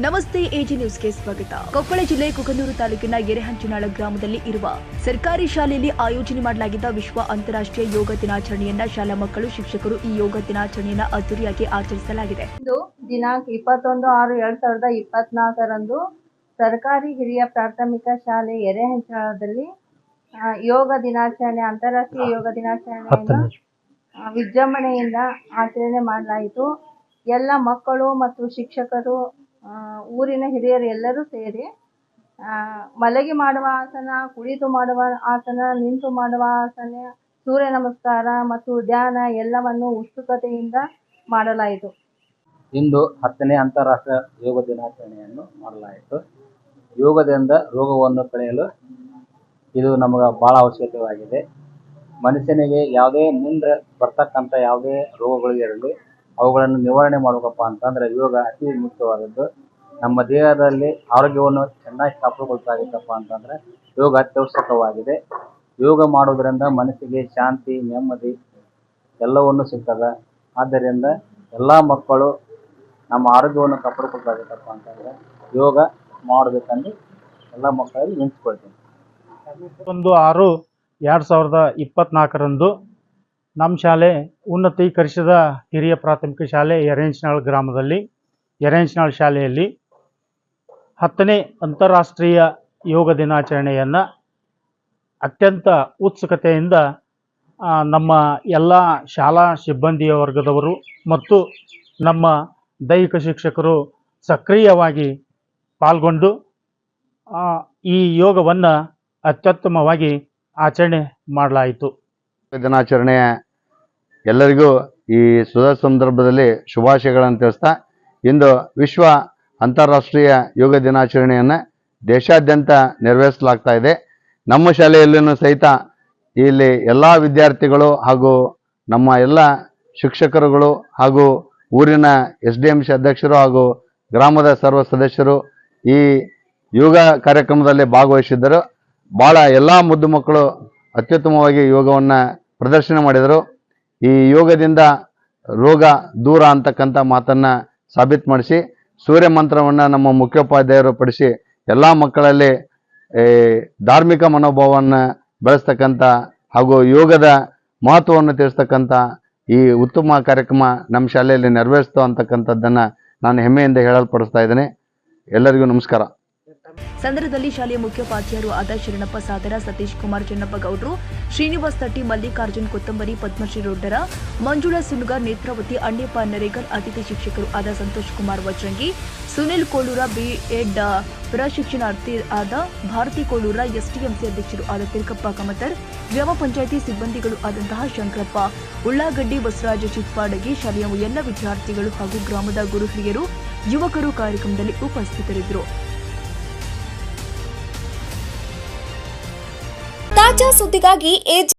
ನಮಸ್ತೆ ಎಜಿ ನ್ಯೂಸ್ಗೆ ಸ್ವಾಗತ. ಕೊಪ್ಪಳ ಜಿಲ್ಲೆ ಕುಕನೂರು ತಾಲೂಕಿನ ಎರೆಹಂಚಿನಾಳ ಗ್ರಾಮದಲ್ಲಿ ಇರುವ ಸರ್ಕಾರಿ ಶಾಲೆಯಲ್ಲಿ ಆಯೋಜನೆ ಮಾಡಲಾಗಿದ್ದ ವಿಶ್ವ ಅಂತಾರಾಷ್ಟ್ರೀಯ ಯೋಗ ದಿನಾಚರಣೆಯನ್ನ ಶಾಲಾ ಮಕ್ಕಳು ಶಿಕ್ಷಕರು ಈ ಯೋಗ ದಿನಾಚರಣೆಯನ್ನ ಅದ್ದೂರಿಯಾಗಿ ಆಚರಿಸಲಾಗಿದೆ. ಇಂದು ದಿನಾಂಕ ಇಪ್ಪತ್ತೊಂದು ಆರು ಎರಡ್ ಸಾವಿರದ ಇಪ್ಪತ್ನಾಲ್ಕರಂದು ಸರ್ಕಾರಿ ಹಿರಿಯ ಪ್ರಾಥಮಿಕ ಶಾಲೆ ಎರೆಹಂಚಳದಲ್ಲಿ ಯೋಗ ದಿನಾಚರಣೆ ಅಂತಾರಾಷ್ಟ್ರೀಯ ಯೋಗ ದಿನಾಚರಣೆಯನ್ನು ವಿಜೃಂಭಣೆಯಿಂದ ಆಚರಣೆ ಮಾಡಲಾಯಿತು. ಎಲ್ಲ ಮಕ್ಕಳು ಮತ್ತು ಶಿಕ್ಷಕರು ಊರಿನ ಹಿರಿಯರು ಎಲ್ಲರೂ ಸೇರಿ ಮಲಗಿ ಮಾಡುವ ಆಸನ, ಕುಳಿತು ಮಾಡುವ ಆಸನ, ನಿಂತು ಮಾಡುವ ಆಸನ, ಸೂರ್ಯ ನಮಸ್ಕಾರ ಮತ್ತು ಧ್ಯಾನ ಎಲ್ಲವನ್ನು ಉತ್ಸುಕತೆಯಿಂದ ಮಾಡಲಾಯಿತು. ಇಂದು ಹತ್ತನೇ ಅಂತಾರಾಷ್ಟ್ರೀಯ ಯೋಗ ದಿನಾಚರಣೆಯನ್ನು ಮಾಡಲಾಯಿತು. ಯೋಗದಿಂದ ರೋಗವನ್ನು ಕಳೆಯಲು ಇದು ನಮಗೆ ಬಹಳ ಅವಶ್ಯಕವಾಗಿದೆ. ಮನುಷ್ಯನಿಗೆ ಯಾವುದೇ ಮುಂದೆ ಬರ್ತಕ್ಕಂಥ ಯಾವುದೇ ರೋಗಗಳು ಇರಲಿ ಅವುಗಳನ್ನು ನಿವಾರಣೆ ಮಾಡಬೇಕಪ್ಪ ಅಂತಂದ್ರೆ ಯೋಗ ಅತಿ ಮುಖ್ಯವಾದದ್ದು. ನಮ್ಮ ದೇಹದಲ್ಲಿ ಆರೋಗ್ಯವನ್ನು ಚೆನ್ನಾಗಿ ಕಾಪಾಡ್ಕೊಳ್ತಾಗಿತ್ತಪ್ಪ ಅಂತಂದ್ರೆ ಯೋಗ ಅತ್ಯವಶ್ಯಕವಾಗಿದೆ. ಯೋಗ ಮಾಡೋದ್ರಿಂದ ಮನಸ್ಸಿಗೆ ಶಾಂತಿ, ನೆಮ್ಮದಿ ಎಲ್ಲವನ್ನು ಸಿಗ್ತದೆ. ಆದ್ದರಿಂದ ಎಲ್ಲ ಮಕ್ಕಳು ನಮ್ಮ ಆರೋಗ್ಯವನ್ನು ಕಾಪಾಡ್ಕೊಳ್ತಾಗಿತ್ತಪ್ಪ ಅಂತಂದ್ರೆ ಯೋಗ ಮಾಡಬೇಕಂದು ಎಲ್ಲ ಮಕ್ಕಳಲ್ಲಿ ನೆನೆಸ್ಕೊಳ್ತೀನಿ. ಒಂದು ಆರು ಎರಡು ಸಾವಿರದ ಇಪ್ಪತ್ನಾಲ್ಕರಂದು ನಮ್ಮ ಶಾಲೆ ಉನ್ನತೀಕರಿಸಿದ ಹಿರಿಯ ಪ್ರಾಥಮಿಕ ಶಾಲೆ ಎರೆಂಚನಾಳ್ ಗ್ರಾಮದಲ್ಲಿ ಎರೆಂಚನಾಳ್ ಶಾಲೆಯಲ್ಲಿ ಹತ್ತನೇ ಅಂತಾರಾಷ್ಟ್ರೀಯ ಯೋಗ ದಿನಾಚರಣೆಯನ್ನು ಅತ್ಯಂತ ಉತ್ಸುಕತೆಯಿಂದ ನಮ್ಮ ಎಲ್ಲ ಶಾಲಾ ಸಿಬ್ಬಂದಿಯ ವರ್ಗದವರು ಮತ್ತು ನಮ್ಮ ದೈಹಿಕ ಶಿಕ್ಷಕರು ಸಕ್ರಿಯವಾಗಿ ಪಾಲ್ಗೊಂಡು ಈ ಯೋಗವನ್ನು ಅತ್ಯುತ್ತಮವಾಗಿ ಆಚರಣೆ ಮಾಡಲಾಯಿತು. ದಿನಾಚರಣೆಯ ಎಲ್ಲರಿಗೂ ಈ ಸುದ ಸಂದರ್ಭದಲ್ಲಿ ಶುಭಾಶಯಗಳನ್ನು ತಿಳಿಸ್ತಾ, ಇಂದು ವಿಶ್ವ ಅಂತಾರಾಷ್ಟ್ರೀಯ ಯೋಗ ದಿನಾಚರಣೆಯನ್ನು ದೇಶಾದ್ಯಂತ ನೆರವೇರಿಸಲಾಗ್ತಾ ಇದೆ. ನಮ್ಮ ಶಾಲೆಯಲ್ಲಿನೂ ಸಹಿತ ಇಲ್ಲಿ ಎಲ್ಲ ವಿದ್ಯಾರ್ಥಿಗಳು ಹಾಗೂ ನಮ್ಮ ಎಲ್ಲ ಶಿಕ್ಷಕರುಗಳು ಹಾಗೂ ಊರಿನ ಎಸ್ ಡಿ ಎಂ ಸಿ ಅಧ್ಯಕ್ಷರು ಹಾಗೂ ಗ್ರಾಮದ ಸರ್ವ ಸದಸ್ಯರು ಈ ಯೋಗ ಕಾರ್ಯಕ್ರಮದಲ್ಲಿ ಭಾಗವಹಿಸಿದ್ದರು. ಭಾಳ ಎಲ್ಲ ಮುದ್ದು ಮಕ್ಕಳು ಅತ್ಯುತ್ತಮವಾಗಿ ಯೋಗವನ್ನು ಪ್ರದರ್ಶನ ಮಾಡಿದರು. ಈ ಯೋಗದಿಂದ ರೋಗ ದೂರ ಅಂತಕ್ಕಂಥ ಮಾತನ್ನು ಸಾಬೀತು ಮಾಡಿಸಿ, ಸೂರ್ಯ ಮಂತ್ರವನ್ನು ನಮ್ಮ ಮುಖ್ಯೋಪಾಧ್ಯಾಯರು ಪಡಿಸಿ ಎಲ್ಲ ಮಕ್ಕಳಲ್ಲಿ ಧಾರ್ಮಿಕ ಮನೋಭಾವವನ್ನು ಬೆಳೆಸ್ತಕ್ಕಂಥ ಹಾಗೂ ಯೋಗದ ಮಹತ್ವವನ್ನು ತಿಳಿಸ್ತಕ್ಕಂಥ ಈ ಉತ್ತಮ ಕಾರ್ಯಕ್ರಮ ನಮ್ಮ ಶಾಲೆಯಲ್ಲಿ ನೆರವೇರಿಸ್ತು ಅಂತಕ್ಕಂಥದ್ದನ್ನು ನಾನು ಹೆಮ್ಮೆಯಿಂದ ಹೇಳಲ್ಪಡಿಸ್ತಾ ಇದ್ದೀನಿ. ಎಲ್ಲರಿಗೂ ನಮಸ್ಕಾರ. ಸಂದರ್ಭದಲ್ಲಿ ಶಾಲೆಯ ಮುಖ್ಯೋಪಾಧ್ಯಾಯರು ಆದ ಶರಣಪ್ಪ ಸಾದರ, ಸತೀಶ್ ಕುಮಾರ್, ಚೆನ್ನಪ್ಪ ಗೌಡ್ರು, ಶ್ರೀನಿವಾಸ್ ತಟ್ಟಿ, ಮಲ್ಲಿಕಾರ್ಜುನ್ ಕೊತ್ತಂಬರಿ, ಪದ್ಮಶ್ರೀ ರೋಡ್ಡರ, ಮಂಜುಳಾ ಸುನುಗಾರ್ ನೇತ್ರಾವತಿ, ಅಣ್ಣಪ್ಪ ನರೇಗಲ್ ಅತಿಥಿ ಶಿಕ್ಷಕರು ಆದ ಸಂತೋಷ್ ಕುಮಾರ್ ವಜ್ರಂಗಿ, ಸುನಿಲ್ ಕೋಳೂರ, ಬಿಎಡ್ ಪ್ರಶಿಕ್ಷಣಾರ್ಥಿ ಆದ ಭಾರತಿ ಕೋಳೂರ, ಎಸ್ಟಿಎಂಸಿ ಅಧ್ಯಕ್ಷರು ಆದ ತಿರುಕಪ್ಪ ಕಮತರ್, ಗ್ರಾಮ ಪಂಚಾಯಿತಿ ಸಿಬ್ಬಂದಿಗಳು ಆದಂತಹ ಶಂಕರಪ್ಪ, ಉಳ್ಳಾಗಡ್ಡಿ ಬಸವರಾಜ ಚಿತ್ಪಾಡಗಿ ಶಾಲೆಯ ಎಲ್ಲ ವಿದ್ಯಾರ್ಥಿಗಳು ಹಾಗೂ ಗ್ರಾಮದ ಗುರುಹಿರಿಯರು, ಯುವಕರು ಕಾರ್ಯಕ್ರಮದಲ್ಲಿ ಉಪಸ್ಥಿತರಿದ್ದರು. ತಾಜಾ ಸುದ್ದಿಗಾಗಿ ಎಜ್